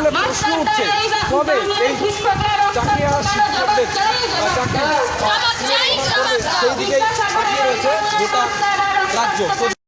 আসলে প্রশ্ন উঠছে কবে এই চাকরি আর শিক্ষকদের চাকরি সেই দিকেই রয়েছে গোটা রাজ্য।